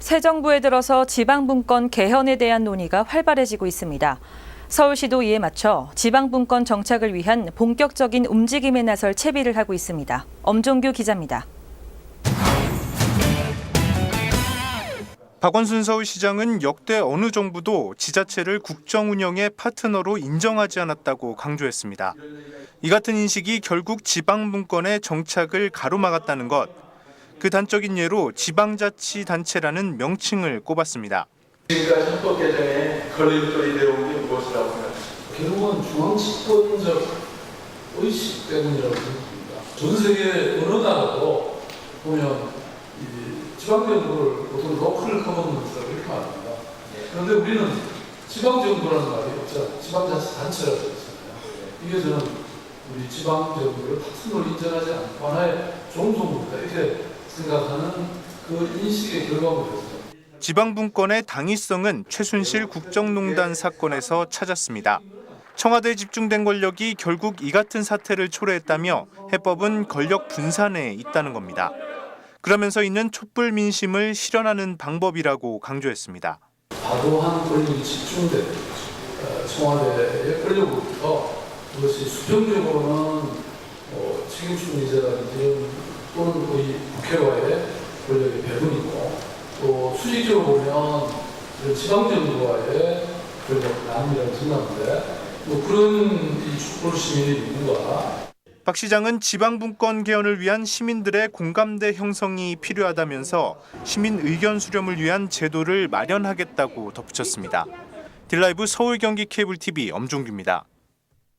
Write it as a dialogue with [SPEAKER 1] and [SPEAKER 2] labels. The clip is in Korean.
[SPEAKER 1] 새 정부에 들어서 지방분권 개헌에 대한 논의가 활발해지고 있습니다. 서울시도 이에 맞춰 지방분권 정착을 위한 본격적인 움직임에 나설 채비를 하고 있습니다. 엄종규 기자입니다.
[SPEAKER 2] 박원순 서울시장은 역대 어느 정부도 지자체를 국정 운영의 파트너로 인정하지 않았다고 강조했습니다. 이 같은 인식이 결국 지방분권의 정착을 가로막았다는 것. 그 단적인 예로 지방자치단체라는 명칭을 꼽았습니다.
[SPEAKER 3] 지금까지 헌법 개정에 걸림돌이 되어온 게 무엇이라고 생각하십니까?
[SPEAKER 4] 결국은 중앙집권적 의식 때문이라고 생각합니다. 전 세계 어느 나라도 보면 이 지방정부를 보통 로컬 커먼먼스라고 이렇게 말합니다. 그런데 우리는 지방정부라는 말이 없잖아요. 지방자치단체라고 있잖아요. 이게 저는 우리 지방정부를 파트너로 인정하지 않고 하나의 종속물이다 이렇게 생각하는 그 인식의 결과물이었습니다.
[SPEAKER 2] 지방분권의 당위성은 최순실 국정농단 사건에서 찾았습니다. 청와대에 집중된 권력이 결국 이 같은 사태를 초래했다며 해법은 권력 분산에 있다는 겁니다. 그러면서 있는 촛불 민심을 실현하는 방법이라고 강조했습니다.
[SPEAKER 4] 과도한 권력이 집중된 어, 청와대의 권력으로부터 그것이 수평적으로는 어, 책임충리제라든지 또는 거의 국회와의 권력의 배분이고 또 수직적으로 보면 지방정부와의 권력 나눔이라고 생각하는데 뭐 그런 이 촛불 시민의 요구가
[SPEAKER 2] 박 시장은 지방분권 개헌을 위한 시민들의 공감대 형성이 필요하다면서 시민 의견 수렴을 위한 제도를 마련하겠다고 덧붙였습니다. 딜라이브 서울 경기 케이블 TV 엄종규입니다.